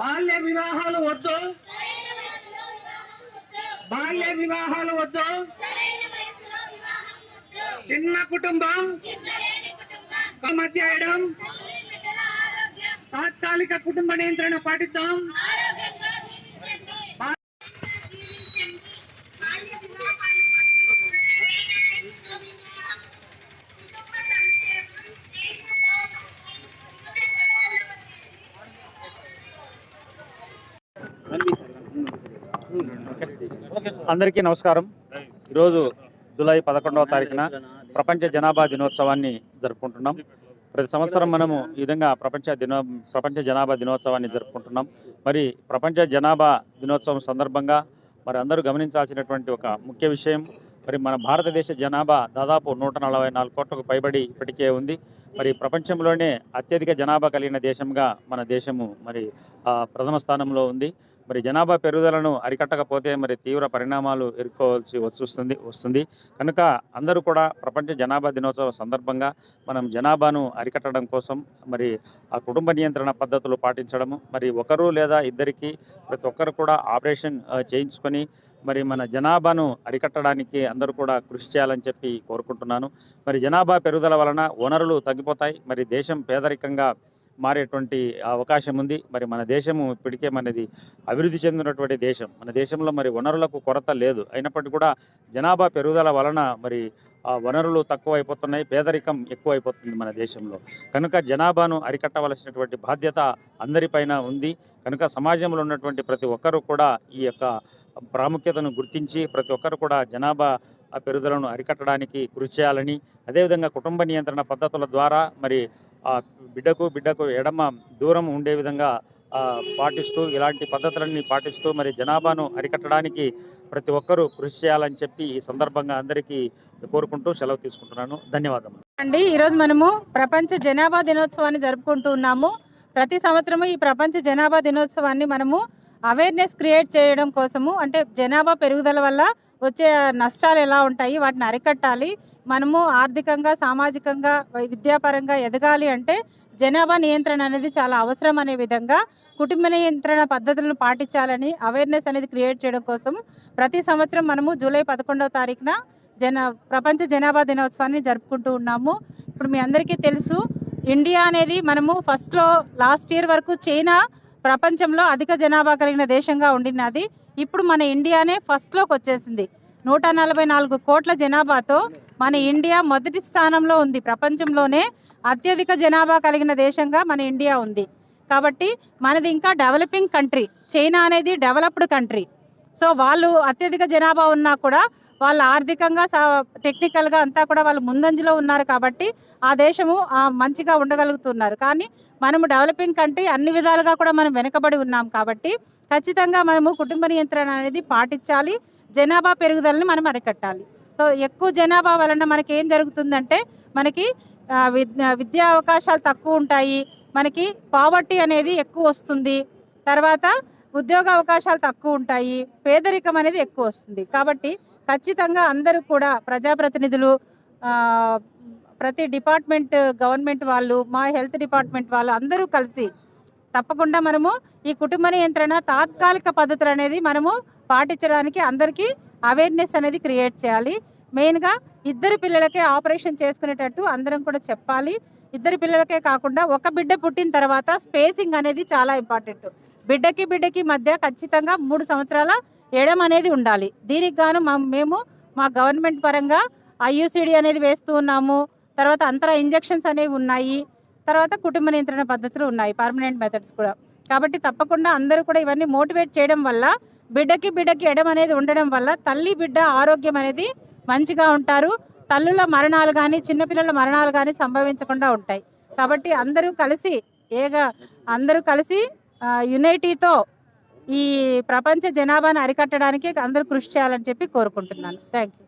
బాల్య వివాహాలు వద్దు. బాల్య వివాహాలు వద్దు. చిన్న కుటుంబం మధ్య తాత్కాలిక కుటుంబ నియంత్రణ పాటిద్దాం. అందరికీ నమస్కారం. ఈరోజు జూలై పదకొండవ తారీఖున ప్రపంచ జనాభా దినోత్సవాన్ని జరుపుకుంటున్నాం. ప్రతి సంవత్సరం మనము ఈ విధంగా ప్రపంచ దినో ప్రపంచ జనాభా దినోత్సవాన్ని జరుపుకుంటున్నాం. మరి ప్రపంచ జనాభా దినోత్సవం సందర్భంగా మరి అందరూ గమనించాల్సినటువంటి ఒక ముఖ్య విషయం మరి మన భారతదేశ జనాభా దాదాపు నూట నలభై నాలుగు కోట్లకు పైబడి ఇప్పటికే ఉంది. మరి ప్రపంచంలోనే అత్యధిక జనాభా కలిగిన దేశంగా మన దేశము మరి ప్రథమ స్థానంలో ఉంది. మరి జనాభా పెరుగుదలను అరికట్టకపోతే మరి తీవ్ర పరిణామాలు ఎదుర్కోవాల్సి వస్తుంది వస్తుంది. కనుక అందరూ కూడా ప్రపంచ జనాభా దినోత్సవ సందర్భంగా మనం జనాభాను అరికట్టడం కోసం మరి ఆ కుటుంబ నియంత్రణ పద్ధతులు పాటించడము మరి ఒకరు లేదా ఇద్దరికి ప్రతి ఒక్కరు కూడా ఆపరేషన్ చేయించుకొని మరి మన జనాభాను అరికట్టడానికి అందరూ కూడా కృషి చేయాలని చెప్పి కోరుకుంటున్నాను. మరి జనాభా పెరుగుదల వలన వనరులు తగ్గిపోతాయి మరి దేశం పేదరికంగా మారేటువంటి అవకాశం ఉంది. మరి మన దేశము ఇప్పటికే మనది అభివృద్ధి చెందినటువంటి దేశం. మన దేశంలో మరి వనరులకు కొరత లేదు. అయినప్పటికీ కూడా జనాభా పెరుగుదల వలన మరి ఆ వనరులు తక్కువ అయిపోతున్నాయి పేదరికం ఎక్కువ అయిపోతుంది మన దేశంలో. కనుక జనాభాను అరికట్టవలసినటువంటి బాధ్యత అందరిపైన ఉంది. కనుక సమాజంలో ఉన్నటువంటి ప్రతి ఒక్కరూ కూడా ఈ యొక్క ప్రాముఖ్యతను గుర్తించి ప్రతి ఒక్కరు కూడా జనాభా ఆ పెరుగుదలను అరికట్టడానికి కృషి చేయాలని అదేవిధంగా కుటుంబ నియంత్రణ పద్ధతుల ద్వారా మరి ఆ బిడ్డకు బిడ్డకు ఎడమ దూరం ఉండే విధంగా పాటిస్తూ ఇలాంటి పద్ధతులన్నీ పాటిస్తూ మరి జనాభాను అరికట్టడానికి ప్రతి ఒక్కరూ కృషి చేయాలని చెప్పి ఈ సందర్భంగా అందరికీ కోరుకుంటూ సెలవు తీసుకుంటున్నాను. ధన్యవాదములు. అండి ఈరోజు మనము ప్రపంచ జనాభా దినోత్సవాన్ని జరుపుకుంటూ ఉన్నాము. ప్రతి సంవత్సరము ఈ ప్రపంచ జనాభా దినోత్సవాన్ని మనము అవేర్నెస్ క్రియేట్ చేయడం కోసము అంటే జనాభా పెరుగుదల వల్ల వచ్చే నష్టాలు ఎలా ఉంటాయి వాటిని అరికట్టాలి. మనము ఆర్థికంగా సామాజికంగా విద్యాపరంగా ఎదగాలి అంటే జనాభా నియంత్రణ అనేది చాలా అవసరం అనే విధంగా కుటుంబ నియంత్రణ పద్ధతులను పాటించాలని అవేర్నెస్ అనేది క్రియేట్ చేయడం కోసం ప్రతి సంవత్సరం మనము జూలై పదకొండవ తారీఖున జన ప్రపంచ జనాభా దినోత్సవాన్ని జరుపుకుంటూ ఉన్నాము. ఇప్పుడు మీ అందరికీ తెలుసు ఇండియా అనేది మనము ఫస్ట్లో లాస్ట్ ఇయర్ వరకు చైనా ప్రపంచంలో అధిక జనాభా కలిగిన దేశంగా ఉండినది. ఇప్పుడు మన ఇండియానే ఫస్ట్లోకి వచ్చేసింది. నూట నలభై నాలుగు కోట్ల జనాభాతో మన ఇండియా మొదటి స్థానంలో ఉంది. ప్రపంచంలోనే అత్యధిక జనాభా కలిగిన దేశంగా మన ఇండియా ఉంది. కాబట్టి మనది ఇంకా డెవలపింగ్ కంట్రీ. చైనా అనేది డెవలప్డ్ కంట్రీ. సో వాళ్ళు అత్యధిక జనాభా ఉన్నా కూడా వాళ్ళు ఆర్థికంగా సా టెక్నికల్గా అంతా కూడా వాళ్ళు ముందంజలో ఉన్నారు కాబట్టి ఆ దేశము మంచిగా ఉండగలుగుతున్నారు. కానీ మనము డెవలపింగ్ కంట్రీ అన్ని విధాలుగా కూడా మనం వెనుకబడి ఉన్నాం కాబట్టి ఖచ్చితంగా మనము కుటుంబ నియంత్రణ అనేది పాటించాలి. జనాభా పెరుగుదలని మనం అరికట్టాలి. సో ఎక్కువ జనాభా వలన మనకి ఏం జరుగుతుందంటే మనకి విద్యా అవకాశాలు తక్కువ ఉంటాయి. మనకి పావర్టీ అనేది ఎక్కువ వస్తుంది. తర్వాత ఉద్యోగ అవకాశాలు తక్కువ ఉంటాయి పేదరికం అనేది ఎక్కువ వస్తుంది. కాబట్టి ఖచ్చితంగా అందరూ కూడా ప్రజాప్రతినిధులు ప్రతి డిపార్ట్మెంట్ గవర్నమెంట్ వాళ్ళు మా హెల్త్ డిపార్ట్మెంట్ వాళ్ళు అందరూ కలిసి తప్పకుండా మనము ఈ కుటుంబ నియంత్రణ తాత్కాలిక పద్ధతులు అనేది మనము పాటించడానికి అందరికీ అవేర్నెస్ అనేది క్రియేట్ చేయాలి. మెయిన్గా ఇద్దరు పిల్లలకే ఆపరేషన్ చేసుకునేటట్టు అందరం కూడా చెప్పాలి. ఇద్దరు పిల్లలకే కాకుండా ఒక బిడ్డ పుట్టిన తర్వాత స్పేసింగ్ అనేది చాలా ఇంపార్టెంట్ బిడ్డకి బిడ్డకి మధ్య ఖచ్చితంగా మూడు సంవత్సరాల ఎడం అనేది ఉండాలి. దీనికి గాను మా మేము మా గవర్నమెంట్ పరంగా ఐయుసిడి అనేది వేస్తూ ఉన్నాము. తర్వాత అంతర ఇంజెక్షన్స్ అనేవి ఉన్నాయి. తర్వాత కుటుంబ నియంత్రణ పద్ధతులు ఉన్నాయి పర్మనెంట్ మెథడ్స్ కూడా. కాబట్టి తప్పకుండా అందరూ కూడా ఇవన్నీ మోటివేట్ చేయడం వల్ల బిడ్డకి బిడ్డకి ఎడం అనేది ఉండడం వల్ల తల్లి బిడ్డ ఆరోగ్యం అనేది మంచిగా ఉంటారు. తల్లుల మరణాలు కానీ చిన్నపిల్లల మరణాలు కానీ సంభవించకుండా ఉంటాయి. కాబట్టి అందరూ కలిసి ఏగా అందరూ కలిసి యునైటీతో ఈ ప్రపంచ జనాభాను అరికట్టడానికి అందరూ కృషి చేయాలని చెప్పి కోరుకుంటున్నాను. Thank you